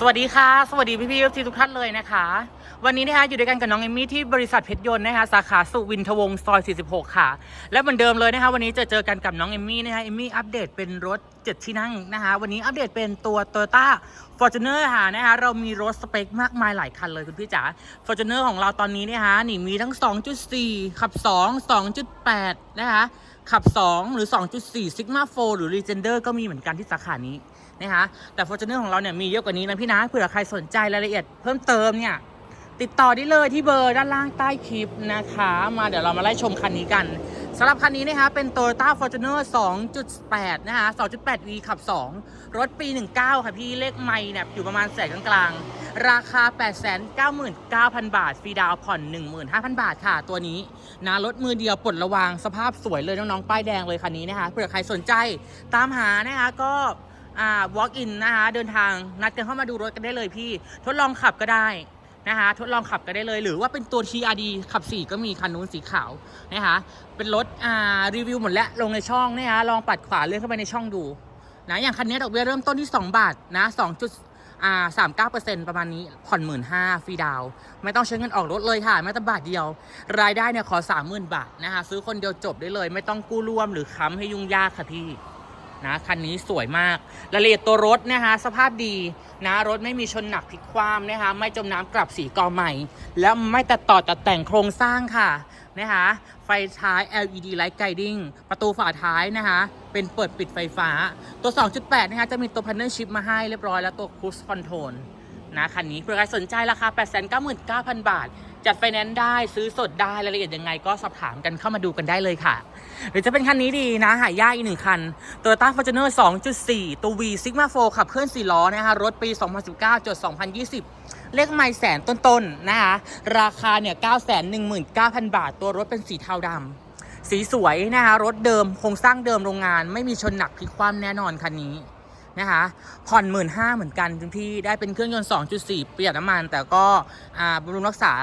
สวัสดีค่ะ สวัสดีพี่พี่ทุกท่านเลยนะคะ วันนี้นะคะอยู่ด้วยกันกับน้องเอมี่ที่บริษัทเพชรยนต์นะคะสาขาสุวินทวงศ์ซอย 46 ค่ะ และเหมือนเดิมเลยนะคะวันนี้จะเจอกันกับน้องเอมี่นะคะเอมี่อัปเดตเป็นรถ 7 ที่นั่งนะคะวันนี้อัปเดตเป็นตัว Toyota Fortuner ค่ะนะคะเรามีรถสเปคมากมายหลายคันเลยคุณพี่จ๋า Fortuner ของเราตอนนี้นะคะนี่มีทั้ง 2.4 ขับ 2 2.8 นะคะขับ 2 หรือ 2.4 Sigma 4หรือ Legender ก็มีเหมือนกันที่สาขานี้ นะคะแต่ Fortuner ของเราเนี่ยมีเยอะกว่านี้นะพี่นะเผื่อใครสนใจรายละเอียดเพิ่มเติมเนี่ยติดต่อได้เลยที่เบอร์ด้านล่างใต้คลิปนะคะ มาเดี๋ยวเรามาไล่ชมคันนี้กันสำหรับคันนี้นะคะเป็น Toyota Fortuner 2.8 นะคะ 2.8V ขับ 2 รถปี 19 ค่ะพี่เลขไม่เนี่ยอยู่ประมาณแสนกลางๆ ราคา 899,000 บาท ฟรีดาวน์ผ่อน 15,000 บาทค่ะตัวนี้นะรถมือเดียวปลดระวางสภาพสวยเลยน้องๆ ป้ายแดงเลยคันนี้นะคะเผื่อใครสนใจตามหานะคะก็ อ่า walk in นะคะเดินทางนัดกันเข้ามาดูรถกันได้เลยพี่ทดลองขับก็ได้นะคะทดลองขับกันได้เลยหรือว่าเป็นตัว TRD ขับ 4 ก็มีคันนู้นสีขาวนะคะเป็นรถอ่ารีวิวหมดแล้วลงในช่องนะคะลองปัดขวาเลื่อนเข้าไปในช่องดูนะอย่างคันนี้ดอกเบี้ยเริ่มต้นที่ 2 บาทนะ2จุดอ่าสามเก้าเปอร์เซ็นต์ประมาณนี้ผ่อนหมื่นห้าฟรีดาว ไม่ต้องใช้เงินออกรถเลยค่ะแม้แต่บาทเดียว รายได้เนี่ยขอสามหมื่นบาทนะคะซื้อคนเดียวจบได้เลย ไม่ต้องกู้ร่วมหรือค้ำให้ยุ่งยากค่ะพี่ นะคันนี้สวยมากรายละเอียดตัวรถนะคะสภาพดีนะรถไม่มีชนหนักพลิกคว่ำนะคะไม่จมน้ำกลับสีกอใหม่ แล้วไม่ตัดต่อตัดแต่งโครงสร้างค่ะนะคะไฟท้าย LED Light Guiding ประตูฝาท้ายนะคะเป็นเปิดปิดไฟฟ้าตัว 2.8 นะคะจะมีตัว Panel Shift มาให้เรียบร้อยแล้วตัว Cruise Control นะคันนี้เผื่อใครสนใจราคา 899,000 บาท จัดไฟแนนซ์ได้ซื้อสดได้รายละเอียดยังไง ก็สอบถามกันเข้ามาดูกันได้เลยค่ะ หรือจะเป็นคันนี้ดีนะ หายากอีกหนึ่งคัน Toyota Fortuner 2.4 ตัว V Sigma 4ขับเคลื่อน4ล้อนะคะรถปี 2019จด2020 เลขไม่แสนต้นๆนะคะราคาเนี่ย 919,000 บาท ตัวรถเป็นสีเทาดำสีสวยนะคะรถเดิมโครงสร้างเดิมโรงงาน ไม่มีชนหนักพลิกคว่ำแน่นอนคันนี้นะคะผ่อนหมื่นห้าเหมือนกันคุณพี่ได้เป็นเครื่องยนต์ 2.4 ประหยัดน้ำมัน แต่ก็อ่าบำรุงรักษา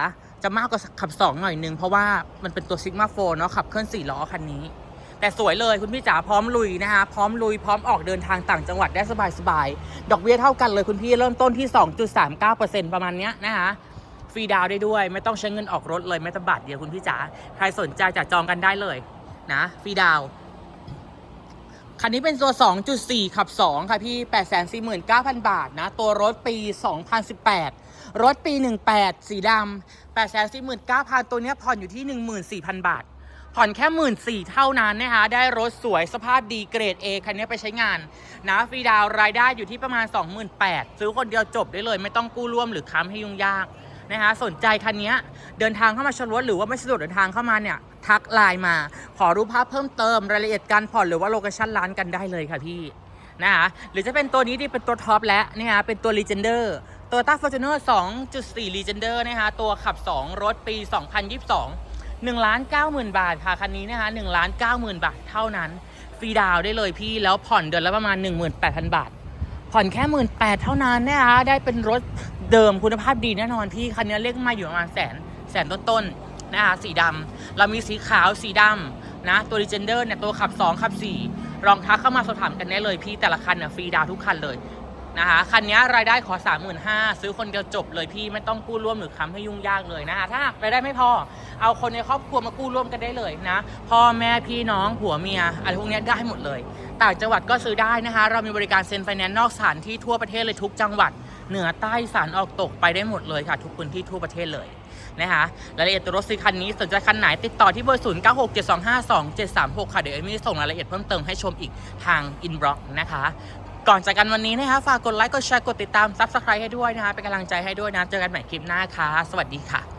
จะมากกว่าขับ 2 หน่อยนึง เพราะว่ามันเป็นตัวซิกมาโฟเนาะขับเคลื่อน4ล้อคันนี้ แต่สวยเลยคุณพี่จ๋าพร้อมลุยนะคะ พร้อมลุยพร้อมออกเดินทางต่างจังหวัดได้สบายๆดอกเบี้ยเท่ากันเลยคุณพี่เริ่มต้นที่ 2.39%ประมาณเนี้ยนะคะฟรีดาวได้ด้วย ไม่ต้องใช้เงินออกรถเลยแม้แต่บาทเดียวคุณพี่จ๋าใครสนใจจะจองกันได้เลยนะฟรีดาว คันนี้เป็นตัว 2.4 ขับ 2 ค่ะพี่ 849,000 บาทนะ ตัวรถปี 2018 รถปี 18 สีดำ849,000 ตัวเนี้ยผ่อนอยู่ที่ 14,000 บาท ผ่อนแค่14,000เท่านั้นนะคะ ได้รถสวยสภาพดีเกรด A คันนี้ไปใช้งาน นะฟรีดาวรายได้อยู่ที่ประมาณ 28,000ซื้อคนเดียวจบได้เลย ไม่ต้องกู้ร่วมหรือค้ำให้ยุ่งยาก นะคะสนใจคันนี้เดินทางเข้ามาชมรถหรือว่าไม่สะดวกเดินทางเข้ามาเนี่ยทักไลน์มา ขอรูปภาพเพิ่มเติมรายละเอียดการผ่อนหรือว่าโลเคชั่นร้านกันได้เลยค่ะพี่นะคะหรือจะเป็นตัวนี้ที่เป็นตัวท็อปและนะคะเป็นตัว Legender Toyota Fortuner 2.4 Legender นะคะตัวขับ 2 รถปี 2022 1ล้าน9หมื่นบาทค่ะ คันนี้นะคะ1ล้าน9หมื่นบาทเท่านั้น ฟรีดาวได้เลยพี่แล้วผ่อนเดือนละประมาณ 18,000 บาท ผ่อนแค่หมื่นแปดเท่านั้นนะคะได้เป็นรถ เดิมคุณภาพดีแน่นอนพี่คันนี้เลขมาอยู่ประมาณแสนแสนต้นๆนะคะสีดำเรามีสีขาวสีดำนะตัว Legender เนี่ยตัวขับ 2 ขับ4ลองทักเข้ามาสอบถามกันได้เลยพี่แต่ละคันเนี่ยฟรีดาวทุกคันเลยนะคะคันนี้รายได้ขอ 35,000ซื้อคนเดียวจบเลยพี่ไม่ต้องกู้ร่วมหรือค้ำให้ยุ่งยากเลยนะคะถ้ารายได้ไม่พอเอาคนในครอบครัวมากู้ร่วมกันได้เลยนะพ่อแม่พี่น้องผัวเมียอะไรพวกนี้ได้หมดเลย ต่างจังหวัดก็ซื้อได้นะคะ เรามีบริการเซ็นไฟแนนซ์นอกสถานที่ทั่วประเทศเลยทุกจังหวัด เหนือใต้สานออกตกไปได้หมดเลยค่ะ ทุกพื้นที่ทั่วประเทศเลยนะคะรายละเอียดตัวรถซื้อคันนี้สนใจคันไหนติดต่อที่เบอร์ 0 9 6 7 2 5 2 7 3 6 ค่ะ เดี๋ยวเอมี่ส่งรายละเอียดเพิ่มเติมให้ชมอีกทางอินบล็อกนะคะ ก่อนจากกันวันนี้นะคะฝากกดไลค์กดแชร์กดติดตามซับสไครต์ให้ด้วยนะคะเป็นกำลังใจให้ด้วยนะเจอกันใหม่คลิปหน้าค่ะ สวัสดีค่ะ